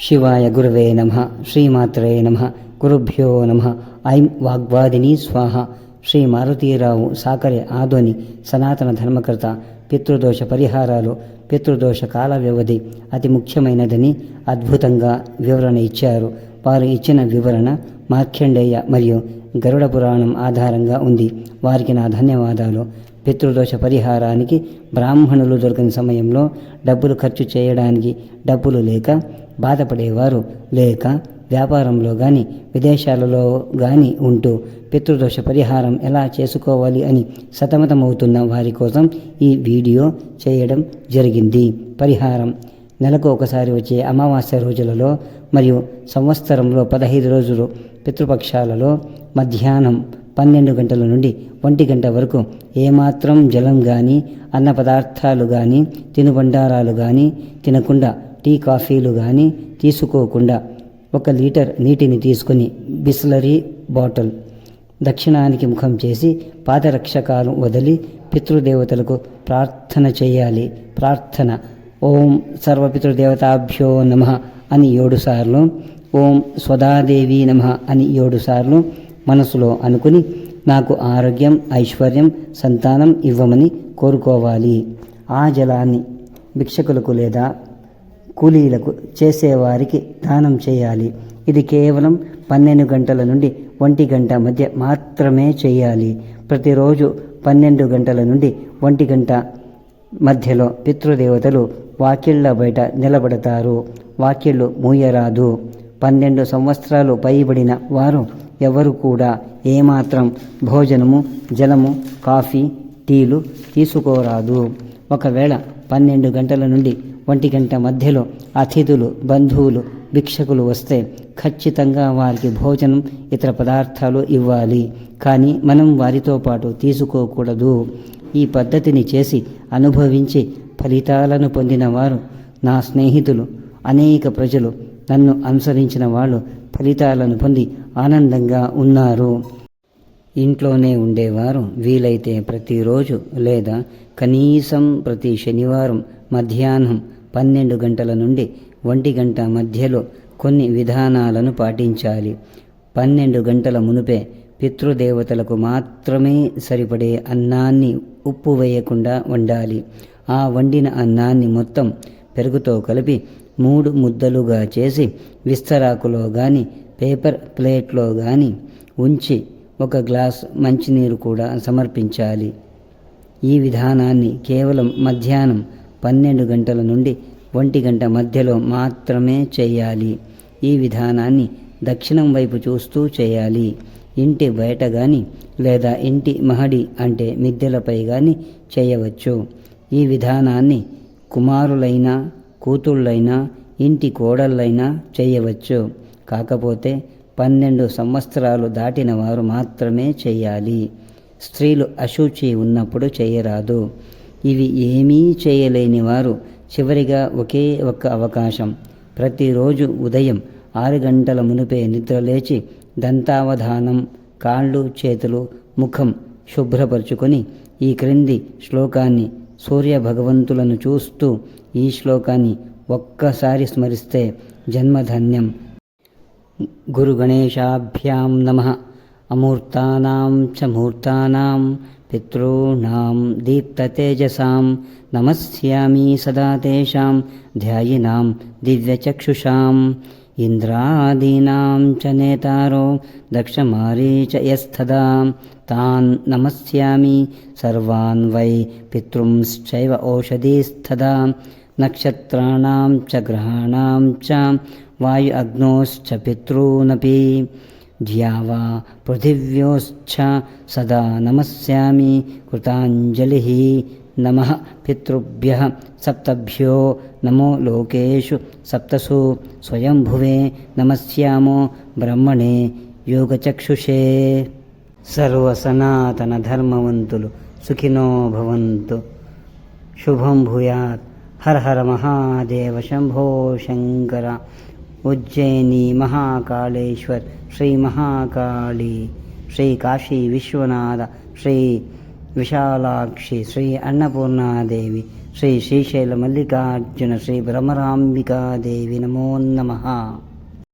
శివాయ గురవే నమ శ్రీమాత్రే నమ గురుభ్యో నమ ఐం వాగ్వాదిని స్వాహ. శ్రీ మారుతీరావు సాకరే ఆదోని సనాతన ధర్మకర్త పితృదోష పరిహారాలు పితృదోష కాల వ్యవధి అతి ముఖ్యమైనదని అద్భుతంగా వివరణ ఇచ్చారు. వారు ఇచ్చిన వివరణ మార్కండేయ మరియు గరుడ పురాణం ఆధారంగా ఉంది. వారికి నా ధన్యవాదాలు. పితృదోష పరిహారానికి బ్రాహ్మణులు దొరకని సమయంలో డబ్బులు ఖర్చు చేయడానికి డబ్బులు లేక బాధపడేవారు. లేక వ్యాపారంలో కానీ విదేశాలలో కానీ ఉంటూ పితృదోష పరిహారం ఎలా చేసుకోవాలి అని సతమతమవుతున్న వారి కోసం ఈ వీడియో చేయడం జరిగింది. పరిహారం నెలకు ఒకసారి వచ్చే అమావాస్య రోజులలో మరియు సంవత్సరంలో పదహైదు రోజులు పితృపక్షాలలో మధ్యాహ్నం పన్నెండు గంటల నుండి ఒంటి గంట వరకు ఏమాత్రం జలం కానీ అన్న పదార్థాలు కానీ తినుబండారాలు కానీ తినకుండా టీ కాఫీలు కానీ తీసుకోకుండా ఒక లీటర్ నీటిని తీసుకొని బిస్లరీ బాటిల్ దక్షిణానికి ముఖం చేసి పాదరక్షకాలు వదిలి పితృదేవతలకు ప్రార్థన చేయాలి. ప్రార్థన. ఓం సర్వపితృదేవతాభ్యో నమ అని ఏడు సార్లు ఓం స్వదాదేవి నమ అని ఏడు సార్లు మనసులో అనుకుని నాకు ఆరోగ్యం ఐశ్వర్యం సంతానం ఇవ్వమని కోరుకోవాలి. ఆ జలాన్ని భిక్షకులకు లేదా కూలీలకు చేసేవారికి దానం చేయాలి. ఇది కేవలం పన్నెండు గంటల నుండి ఒంటి గంట మధ్య మాత్రమే చేయాలి. ప్రతిరోజు పన్నెండు గంటల నుండి ఒంటి గంట మధ్యలో పితృదేవతలు వాకిళ్ళ బయట నిలబడతారు. వాకిళ్ళు మూయరాదు. పన్నెండు సంవత్సరాలు పైబడిన వారు ఎవరు కూడా ఏమాత్రం భోజనము జలము కాఫీ టీలు తీసుకోరాదు. ఒకవేళ పన్నెండు గంటల నుండి ఒంటి గంట మధ్యలో అతిథులు బంధువులు భిక్షకులు వస్తే ఖచ్చితంగా వారికి భోజనం ఇతర పదార్థాలు ఇవ్వాలి. కానీ మనం వారితో పాటు తీసుకోకూడదు. ఈ పద్ధతిని చేసి అనుభవించి ఫలితాలను పొందిన వారు నా స్నేహితులు అనేక ప్రజలు నన్ను అనుసరించిన వాళ్ళు ఫలితాలను పొంది ఆనందంగా ఉన్నారు. ఇంట్లోనే ఉండేవారు వీలైతే ప్రతిరోజు లేదా కనీసం ప్రతి శనివారం మధ్యాహ్నం పన్నెండు గంటల నుండి ఒంటి గంట మధ్యలో కొన్ని విధానాలను పాటించాలి. పన్నెండు గంటల మునుపే పితృదేవతలకు మాత్రమే సరిపడే అన్నాన్ని ఉప్పు వేయకుండా వండాలి. ఆ వండిన అన్నాన్ని మొత్తం పెరుగుతో కలిపి మూడు ముద్దలుగా చేసి విస్తరాకులో కానీ పేపర్ ప్లేట్లో కానీ ఉంచి ఒక గ్లాస్ మంచినీరు కూడా సమర్పించాలి. ఈ విధానాన్ని కేవలం మధ్యాహ్నం పన్నెండు గంటల నుండి ఒంటి గంట మధ్యలో మాత్రమే చేయాలి. ఈ విధానాన్ని దక్షిణం వైపు చూస్తూ చేయాలి. ఇంటి బయట కానీ లేదా ఇంటి మహడి అంటే మిద్దెలపై కానీ చేయవచ్చు. ఈ విధానాన్ని కుమారులైనా కూతుళ్ళైనా ఇంటి కోడళ్ళైనా చేయవచ్చు. కాకపోతే పన్నెండు సంవత్సరాలు దాటిన వారు మాత్రమే చేయాలి. స్త్రీలు అశుచి ఉన్నప్పుడు చేయరాదు. ఇవి ఏమీ చేయలేని వారు చివరిగా ఒకే ఒక్క అవకాశం. ప్రతిరోజు ఉదయం ఆరు గంటల మునిపే నిద్రలేచి దంతావధానం కాళ్ళు చేతులు ముఖం శుభ్రపరుచుకొని ఈ క్రింది శ్లోకాన్ని సూర్య భగవంతులను చూస్తూ ఈ శ్లోకాన్ని ఒక్కసారి స్మరిస్తే జన్మధన్యం. గురు గణేశాభ్యాం నమ. అమూర్తానాం చ మూర్తానాం పితॄణాం దీప్తతేజసాం నమస్యామి సదా తేషాం ధ్యాయినాం దివ్యచక్షుషాం. इन्द्रादीनां च नेतारो दक्षमारी च यस्तदा। तान् नमस्यामि सर्वान् वै पितृंश्चैव ओषधीस्तदा नक्षत्राणां च ग्रहाणां च वायु अग्नोश्च पितॄनपि। ज्यावा पृथिव्योश्च सदा नमस्यामि कृताञ्जलिः నమ పితృభ్య సప్తభ్యో నమో లోకేషు సప్తసు స్వయంభువే నమస్యామో బ్రహ్మణే యోగచక్షుషే. సర్వసనాతన ధర్మవంతులు సుఖినో భవంతు. శుభం భూయాత్. హర హర మహాదేవ శంభో శంకర. ఉజ్జయిని మహాకాళేశ్వర్ శ్రీ మహాకాళీ. శ్రీ కాశీ విశ్వనాథ. శ్రీ విశాలాక్షి శ్రీ అన్నపూర్ణాదేవి శ్రీ శ్రీశైల మల్లికార్జున శ్రీ భ్రమరాంబికాదేవి నమో నమః